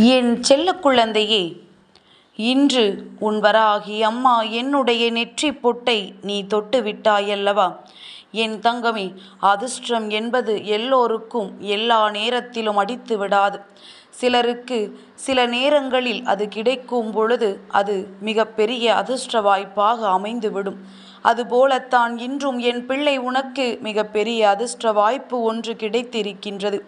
என் செல்ல குழந்தையே இன்று உன் வராகி அம்மா என்னுடைய நெற்றி பொட்டை நீ தொட்டு விட்டாயல்லவா? என் தங்கமே அதிர்ஷ்டம் என்பது எல்லோருக்கும் எல்லா நேரத்திலும் அடித்து விடாது. சிலருக்கு சில நேரங்களில் அது கிடைக்கும் பொழுது அது மிகப்பெரிய அதிர்ஷ்ட வாய்ப்பாக அமைந்துவிடும். அதுபோலத்தான் இன்றும் என் பிள்ளை உனக்கு மிகப்பெரிய அதிர்ஷ்ட வாய்ப்பு ஒன்று கிடைத்திருக்கின்றது.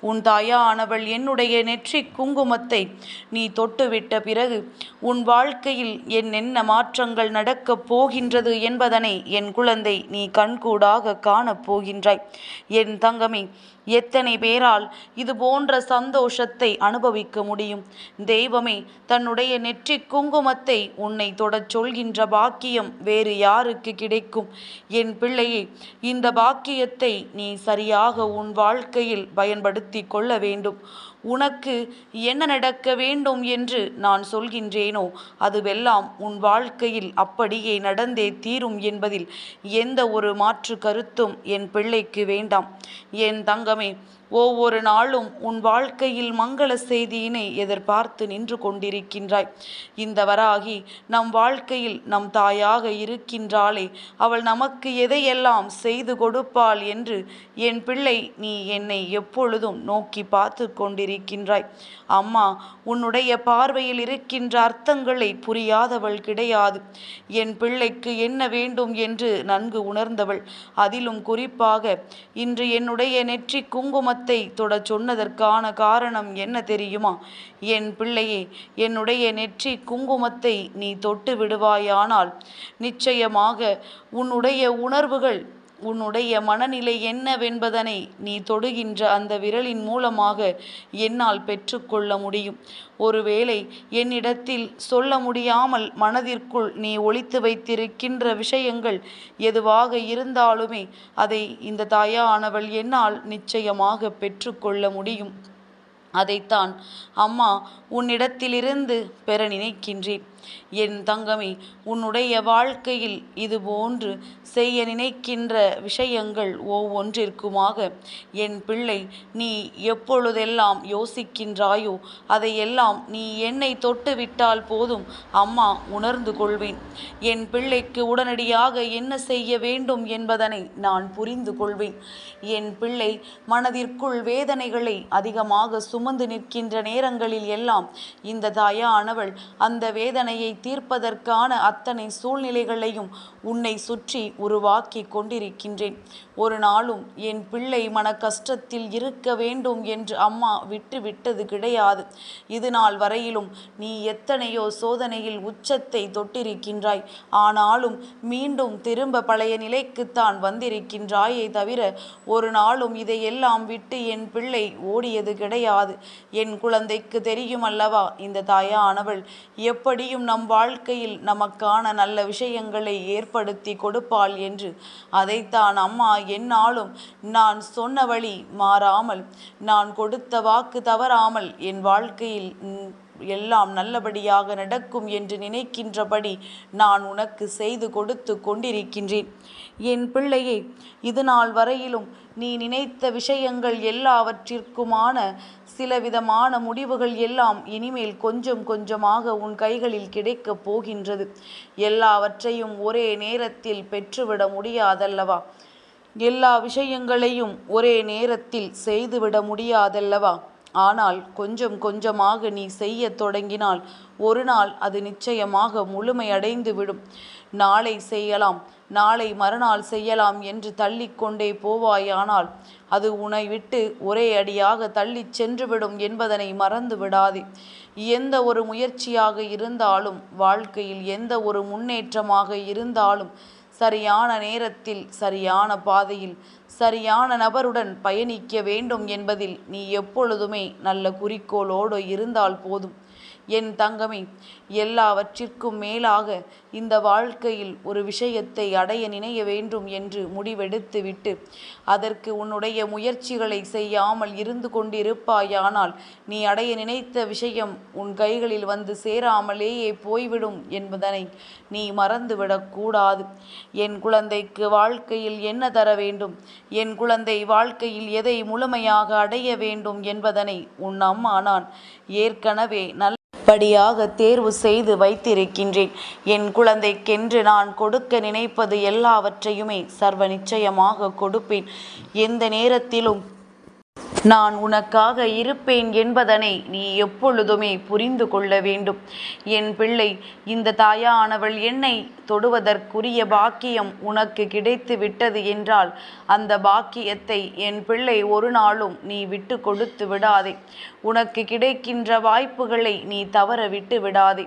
உன் தாயானவள் என்னுடைய நெற்றி குங்குமத்தை நீ தொட்டுவிட்ட பிறகு உன் வாழ்க்கையில் என்னென்ன மாற்றங்கள் நடக்கப் போகின்றது என்பதனை என் குழந்தை நீ கண்கூடாக காணப் போகின்றாய். என் தங்கமே எத்தனை பேரால் இது போன்ற சந்தோஷத்தை அனுபவிக்க முடியும்? தெய்வமே தன்னுடைய நெற்றி குங்குமத்தை உன்னை தொடச் சொல்கின்ற பாக்கியம் வேறு யாருக்கு கிடைக்கும்? என் பிள்ளையே இந்த பாக்கியத்தை நீ சரியாக உன் வாழ்க்கையில் பயன்படுத்தி கொள்ள வேண்டும். உனக்கு என்ன நடக்க வேண்டும் என்று நான் சொல்கின்றேனோ அதுவெல்லாம் உன் வாழ்க்கையில் அப்படியே நடந்தே தீரும் என்பதில் எந்த ஒரு மாற்று கருத்தும் என் பிள்ளைக்கு வேண்டாம். என் தங்கமே ஒவ்வொரு நாளும் உன் வாழ்க்கையில் மங்கள செய்தியினை எதிர்பார்த்து நின்று கொண்டிருக்கின்றாய். இந்த வராகி நம் வாழ்க்கையில் நம் தாயாக இருக்கின்றாளே. அவள் நமக்கு எதையெல்லாம் செய்து கொடுப்பாள் என்று என் பிள்ளை நீ என்னை எப்பொழுதும் நோக்கி பார்த்து கொண்டிருக்கின்றாய். அம்மா உன்னுடைய பார்வையில் இருக்கின்ற அர்த்தங்களை புரியாதவள் கிடையாது. என் பிள்ளைக்கு என்ன வேண்டும் என்று நன்கு உணர்ந்தவள். அதிலும் குறிப்பாக இன்று என்னுடைய நெற்றி குங்கும குங்குமத்தை தொடச் சொன்னதற்கான காரணம் என்ன தெரியுமா? என் பிள்ளையே என்னுடைய நெற்றி குங்குமத்தை நீ தொட்டு விடுவாயானால் நிச்சயமாக உன்னுடைய உணர்வுகள் உன்னுடைய மனநிலை என்னவென்பதனை நீ தொடுகின்ற அந்த விரலின் மூலமாக என்னால் பெற்றுக்கொள்ள முடியும். ஒருவேளை என்னிடத்தில் சொல்ல முடியாமல் மனதிற்குள் நீ ஒழித்து வைத்திருக்கின்ற விஷயங்கள் எதுவாக இருந்தாலுமே அதை இந்த தாயானவள் என்னால் நிச்சயமாக பெற்றுக்கொள்ள முடியும். அதைத்தான் அம்மா உன்னிடத்திலிருந்து பெற நினைக்கின்றேன். என் தங்கமே உன்னுடைய வாழ்க்கையில் இதுபோன்று செய்ய நினைக்கின்ற விஷயங்கள் ஒவ்வொன்றிற்குமாக. என் பிள்ளை நீ எப்பொழுதெல்லாம் யோசிக்கின்றாயோ அதையெல்லாம் நீ என்னை தொட்டு விட்டால் போதும் அம்மா உணர்ந்து கொள்வேன். என் பிள்ளைக்கு உடனடியாக என்ன செய்ய வேண்டும் என்பதனை நான் புரிந்து கொள்வேன். என் பிள்ளை மனதிற்குள் வேதனைகளை அதிகமாக சுமந்து நிற்கின்ற நேரங்களில் எல்லாம் இந்த தாயானவள் அந்த வேதனை பிரச்சனையை தீர்ப்பதற்கான அத்தனை சூழ்நிலைகளையும் உன்னை சுற்றி உருவாக்கி கொண்டிருக்கின்றேன். ஒரு நாளும் என் பிள்ளை மன கஷ்டத்தில் இருக்க வேண்டும் என்று அம்மா விட்டு விட்டது கிடையாது. இது நாள் வரையிலும் நீ எத்தனையோ சோதனையில் உச்சத்தை தொட்டிருக்கின்றாய். ஆனாலும் மீண்டும் திரும்ப பழைய நிலைக்குத்தான் வந்திருக்கின்றாயே தவிர ஒரு நாளும் இதையெல்லாம் விட்டு என் பிள்ளை ஓடியது கிடையாது. என் குழந்தைக்கு தெரியும் அல்லவா? இந்த தாயானவள் எப்படியும் நம் வாழ்க்கையில் நமக்கான நல்ல விஷயங்களை ஏற்படுத்தி கொடுப்பாள் என்று. அதைத்தான் அம்மா என்னாலும் நான் சொன்ன வழி மாறாமல் நான் கொடுத்த வாக்கு தவறாமல் என் வாழ்க்கையில் எல்லாம் நல்லபடியாக நடக்கும் என்று நினைக்கின்றபடி நான் உனக்கு செய்து கொடுத்து கொண்டிருக்கின்றேன். என் பிள்ளையே இது நாள் வரையிலும் நீ நினைத்த விஷயங்கள் எல்லாவற்றிற்குமான சில விதமான முடிவுகள் எல்லாம் இனிமேல் கொஞ்சம் கொஞ்சமாக உன் கைகளில் கிடைக்கப் போகின்றது. எல்லாவற்றையும் ஒரே நேரத்தில் பெற்றுவிட முடியாதல்லவா? எல்லா விஷயங்களையும் ஒரே நேரத்தில் செய்துவிட முடியாதல்லவா? ஆனால் கொஞ்சம் கொஞ்சமாக நீ செய்ய தொடங்கினால் ஒரு நாள் அது நிச்சயமாக முழுமையடைந்து விடும். நாளை செய்யலாம் நாளை மறுநாள் செய்யலாம் என்று தள்ளிக்கொண்டே போவாயானால் அது உன்னை விட்டு ஒரே அடியாக தள்ளி சென்றுவிடும் என்பதனை மறந்து விடாதே. எந்த ஒரு முயற்சியாக இருந்தாலும் வாழ்க்கையில் எந்த ஒரு முன்னேற்றமாக இருந்தாலும் சரியான நேரத்தில் சரியான பாதையில் சரியான நபருடன் பயணிக்க வேண்டும் என்பதில் நீ எப்பொழுதுமே நல்ல குறிக்கோளோடு இருந்தால் போதும். என் தங்கமே எல்லாவற்றிற்கும் மேலாக இந்த வாழ்க்கையில் ஒரு விஷயத்தை அடைய நினைய வேண்டும் என்று முடிவெடுத்துவிட்டு அதற்கு உன்னுடைய முயற்சிகளை செய்யாமல் இருந்து கொண்டிருப்பாயானால் நீ அடைய நினைத்த விஷயம் உன் கைகளில் வந்து சேராமலேயே போய்விடும் என்பதனை நீ மறந்துவிடக்கூடாது என் குழந்தைக்கு வாழ்க்கையில் என்ன தர வேண்டும்? என் குழந்தை வாழ்க்கையில் எதை முழுமையாக அடைய வேண்டும் என்பதனை உன் அம்மா நான் ஏற்கனவே நல்ல படியாக தேர்வு செய்து வைத்திருக்கின்றேன். என் குழந்தைக்கென்று நான் கொடுக்க நினைப்பது எல்லாவற்றையுமே சர்வ நிச்சயமாக கொடுப்பேன். எந்த நேரத்திலும் நான் உனக்காக இருப்பேன் என்பதனை நீ எப்பொழுதுமே புரிந்து கொள்ள வேண்டும். என் பிள்ளை இந்த தாயானவள் என்னை தொடுவதற்குரிய பாக்கியம் உனக்கு கிடைத்து விட்டது என்றால் அந்த பாக்கியத்தை என் பிள்ளை ஒரு நாளும் நீ விட்டு கொடுத்து விடாதே. உனக்கு கிடைக்கின்ற வாய்ப்புகளை நீ தவற விட்டு விடாதே.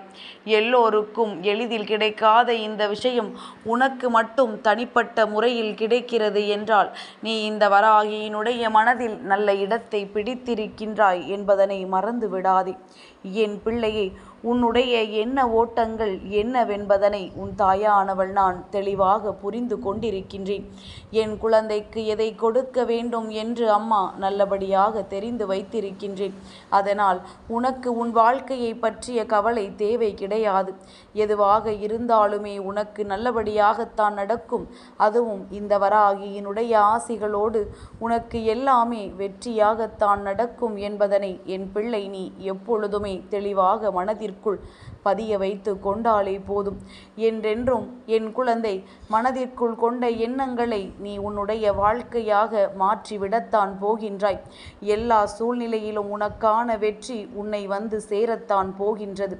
எல்லோருக்கும் எளிதில் கிடைக்காத இந்த விஷயம் உனக்கு மட்டும் தனிப்பட்ட முறையில் கிடைக்கிறது என்றால் நீ இந்த வராகியினுடைய மனதில் நல்ல இடத்தை பிடித்திருக்கின்றாய் என்பதனை மறந்து விடாதே என் பிள்ளையே உன்னுடைய என்ன ஓட்டங்கள் என்னவென்பதனை உன் தாயானவள் நான் தெளிவாக புரிந்து கொண்டிருக்கின்றேன். என் குழந்தைக்கு எதை கொடுக்க வேண்டும் என்று அம்மா நல்லபடியாக தெரிந்து வைத்திருக்கின்றேன். அதனால் உனக்கு உன் வாழ்க்கையை பற்றிய கவலை தேவை கிடையாது. எதுவாக இருந்தாலுமே உனக்கு நல்லபடியாகத்தான் நடக்கும். அதுவும் இந்த வராகியினுடைய ஆசிகளோடு உனக்கு எல்லாமே வெற்றியாகத்தான் நடக்கும் என்பதனை என் பிள்ளை நீ எப்பொழுதுமே தெளிவாக மனதிற்குள் பதிய வைத்து கொண்டாலே போதும். என்றென்றும் என் குழந்தை மனதிற்குள் கொண்ட எண்ணங்களை நீ உன்னுடைய வாழ்க்கையாக மாற்றிவிடத்தான் போகின்றாய். எல்லா சூழ்நிலையிலும் உனக்கான வெற்றி உன்னை வந்து சேரத்தான் போகின்றது.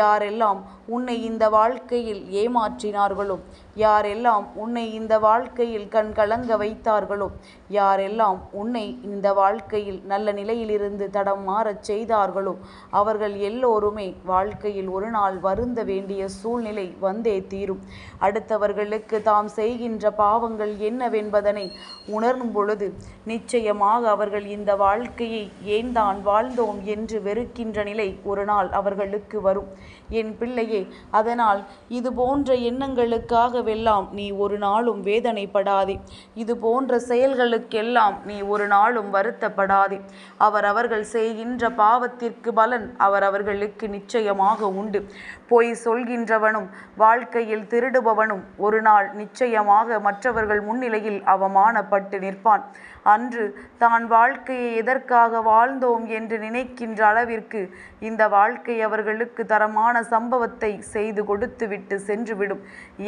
யாரெல்லாம் உன் உன்னை இந்த வாழ்க்கையில் ஏமாற்றினார்களோ? யாரெல்லாம் உன்னை இந்த வாழ்க்கையில் கண் கலங்க வைத்தார்களோ? யாரெல்லாம் உன்னை இந்த வாழ்க்கையில் நல்ல நிலையிலிருந்து தடம் மாறச் செய்தார்களோ? அவர்கள் எல்லோருமே வாழ்க்கையில் ஒரு நாள் வருந்த வேண்டிய சூழ்நிலை வந்தே தீரும். அடுத்தவர்களுக்கு தாம் செய்கின்ற பாவங்கள் என்னவென்பதனை உணரும் பொழுது நிச்சயமாக அவர்கள் இந்த வாழ்க்கையை ஏன் தான் வாழ்ந்தோம் என்று வெறுக்கின்ற நிலை ஒரு நாள் அவர்களுக்கு வரும். என் பிள்ளையே அதனால் இது போன்ற எண்ணங்களுக்காகவெல்லாம் நீ ஒரு நாளும் வேதனைப்படாதே. இது போன்ற செயல்களுக்கெல்லாம் நீ ஒரு நாளும் வருத்தப்படாதே. அவர் அவர்கள் செய்கின்ற பாவத்திற்கு பலன் அவர் அவர்களுக்கு நிச்சயமாக உண்டு. பொய் சொல்கின்றவனும் வாழ்க்கையில் திருடுபவனும் ஒரு நாள் நிச்சயமாக மற்றவர்கள் முன்னிலையில் அவமானப்பட்டு நிற்பான். அன்று தான் வாழ்க்கையை எதற்காக வாழ்ந்தோம் என்று நினைக்கின்ற அளவிற்கு இந்த வாழ்க்கை அவர்களுக்கு தரமான சம்பவத்தை செய்து கொடுத்துவிட்டு சென்றுவிடும்.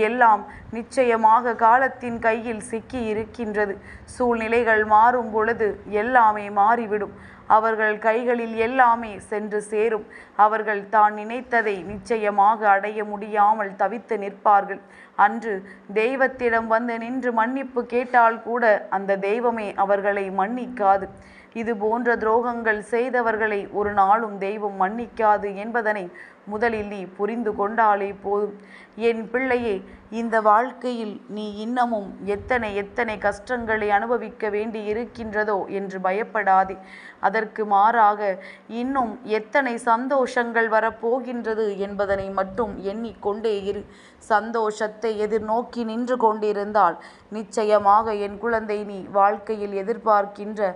எல்லாம் நிச்சயமாக காலத்தின் கையில் சிக்கி இருக்கின்றது. சூழ்நிலைகள் மாறும் பொழுது எல்லாமே மாறிவிடும். அவர்கள் கைகளில் எல்லாமே சென்று சேரும். அவர்கள் தான் நினைத்ததை நிச்சயமாக அடைய முடியாமல் தவித்து நிற்பார்கள். அன்று தெய்வத்திடம் வந்து நின்று மன்னிப்பு கேட்டால் கூட அந்த தெய்வமே அவர்களை மன்னிக்காது. இது போன்ற துரோகங்கள் செய்தவர்களை ஒரு நாளும் தெய்வம் மன்னிக்காது என்பதனை முதலில் நீ புரிந்து கொண்டாலே போதும். என் பிள்ளையே இந்த வாழ்க்கையில் நீ இன்னமும் எத்தனை எத்தனை கஷ்டங்களை அனுபவிக்க வேண்டி இருக்கின்றதோ என்று பயப்படாதே. அதற்கு மாறாக இன்னும் எத்தனை சந்தோஷங்கள் வரப்போகின்றது என்பதனை மட்டும் எண்ணிக்கொண்டே இரு. சந்தோஷத்தை எதிர்நோக்கி நின்று கொண்டிருந்தால் நிச்சயமாக என் குழந்தை நீ வாழ்க்கையில் எதிர்பார்க்கின்ற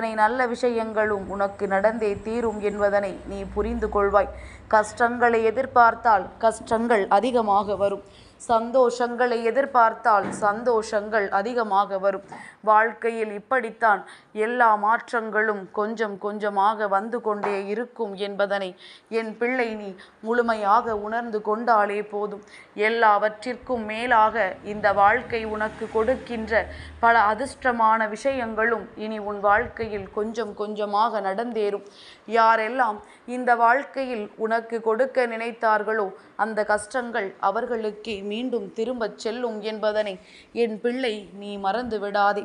அத்தனை நல்ல விஷயங்களும் உனக்கு நடந்தே தீரும் என்பதனை நீ புரிந்து கொள்வாய். கஷ்டங்களை எதிர்பார்த்தால் கஷ்டங்கள் அதிகமாக வரும். சந்தோஷங்களை எதிர்பார்த்தால் சந்தோஷங்கள் அதிகமாக வரும். வாழ்க்கையில் இப்படித்தான் எல்லா மாற்றங்களும் கொஞ்சம் கொஞ்சமாக வந்து கொண்டே இருக்கும் என்பதனை என் பிள்ளை நீ முழுமையாக உணர்ந்து கொண்டாலே போதும். எல்லாவற்றிற்கும் மேலாக இந்த வாழ்க்கை உனக்கு கொடுக்கின்ற பல அதிர்ஷ்டமான விஷயங்களும் இனி உன் வாழ்க்கையில் கொஞ்சம் கொஞ்சமாக நடந்தேறும். யாரெல்லாம் இந்த வாழ்க்கையில் உனக்கு கொடுக்க நினைத்தார்களோ அந்த கஷ்டங்கள் அவர்களுக்கே மீண்டும் திரும்பச் செல்லும் என்பதனை என் பிள்ளை நீ மறந்து விடாதே.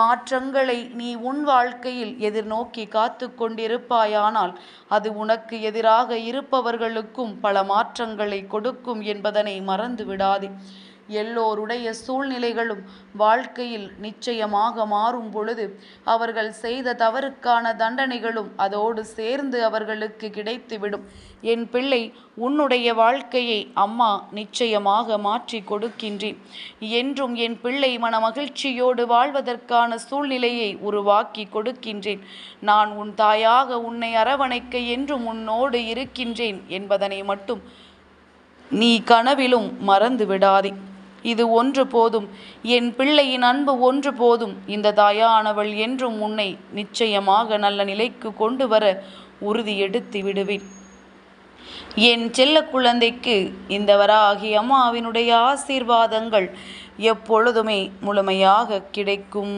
மாற்றங்களை நீ உன் வாழ்க்கையில் எதிர்நோக்கி காத்து கொண்டிருப்பாயானால் அது உனக்கு எதிராக இருப்பவர்களுக்கும் பல மாற்றங்களை கொடுக்கும் என்பதனை மறந்து விடாதே. எல்லோருடைய சூழ்நிலைகளும் வாழ்க்கையில் நிச்சயமாக மாறும் பொழுது அவர்கள் செய்த தவறுக்கான தண்டனைகளும் அதோடு சேர்ந்து அவர்களுக்கு கிடைத்துவிடும். என் பிள்ளை உன்னுடைய வாழ்க்கையை அம்மா நிச்சயமாக மாற்றி கொடுக்கின்றேன். என்றும் என் பிள்ளை மன மகிழ்ச்சியோடு வாழ்வதற்கான சூழ்நிலையை உருவாக்கி கொடுக்கின்றேன். நான் உன் தாயாக உன்னை அரவணைக்க என்றும் உன்னோடு இருக்கின்றேன் என்பதனை மட்டும் நீ கனவிலும் மறந்து விடாதே இது ஒன்று போதும். என் பிள்ளையின் அன்பு ஒன்று போதும். இந்த தாயானவள் என்றும் உன்னை நிச்சயமாக நல்ல நிலைக்கு கொண்டு வர உறுதி எடுத்து விடுவேன். என் செல்ல குழந்தைக்கு இந்த வராகி அம்மாவினுடைய ஆசீர்வாதங்கள் எப்பொழுதுமே முழுமையாக கிடைக்கும்.